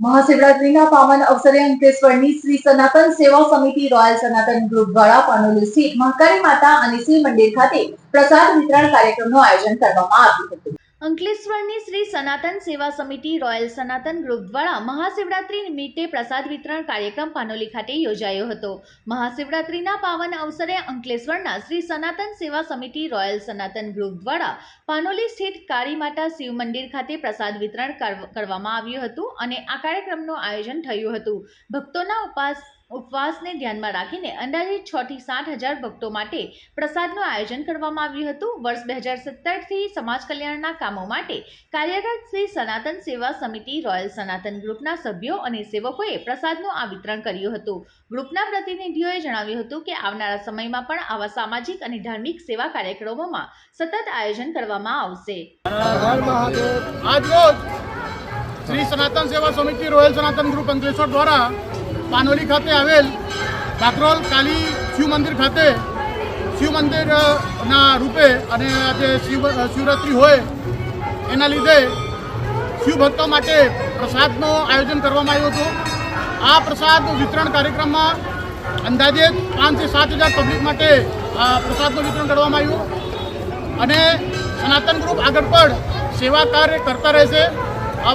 મહાશિવરાત્રીના પાવન અવસરે અંકલેશ્વરની શ્રી સનાતન સેવા સમિતિ રોયલ સનાતન ગ્રુપ દ્વારા પાનોલી સ્થિત મહાકાળી માતા અને શિવ મંદિર ખાતે પ્રસાદ વિતરણ કાર્યક્રમનું આયોજન કરવામાં આવ્યું હતું. અંકલેશ્વરની શ્રી સનાતન સેવા સમિતિ રોયલ સનાતન ગ્રુપ દ્વારા મહાશિવરાત્રી નિમિત્તે પ્રસાદ વિતરણ કાર્યક્રમ પાનોલી ખાતે યોજાયો હતો. મહાશિવરાત્રીના પાવન અવસરે અંકલેશ્વરના શ્રી સનાતન સેવા સમિતિ રોયલ સનાતન ગ્રુપ દ્વારા પાનોલી સ્થિત કાળી માતા શિવ મંદિર ખાતે પ્રસાદ વિતરણ કરવામાં આવ્યું હતું અને આ કાર્યક્રમનું આયોજન થયું હતું. ભક્તોના ઉપવાસ ઉપવાસને ધ્યાનમાં રાખીને અંદાજે છ થી સાત હજાર ભક્તો માટે પ્રસાદનું આયોજન કરવામાં આવ્યું હતું. વર્ષ બે હજાર સત્તરથી સમાજ કલ્યાણના કામો માટે કાર્યરત શ્રી સનાતન સેવા સમિતિ, રોયલ સનાતન ગ્રુપના સભ્યો અને સેવકોએ પ્રસાદનું આ વિતરણ કર્યું હતું. ગ્રુપના પ્રતિનિધિઓએ જણાવ્યું હતું કે આવનારા સમયમાં પણ આવા સામાજિક અને ધાર્મિક સેવા કાર્યક્રમોમાં સતત આયોજન કરવામાં આવશે. શ્રી સનાતન સેવા સમિતિ, રોયલ સનાતન ગ્રુપ અંકલેશ્વર દ્વારા પાનોલી ખાતે આવેલ કાકરોલ કાલી શિવ મંદિર ખાતે શિવ મંદિર રૂપે અને આજે શિવ શિવરાત્રિ હોય, એના લીધે શિવ ભક્તો માટે પ્રસાદનું આયોજન કરવામાં આવ્યું હતું. આ પ્રસાદ વિતરણ કાર્યક્રમમાં અંદાજે પાંચથી સાત હજાર પબ્લિક માટે પ્રસાદનું વિતરણ કરવામાં આવ્યું. અને સનાતન ગ્રુપ આગળ પણ સેવા કાર્ય કરતા રહેશે.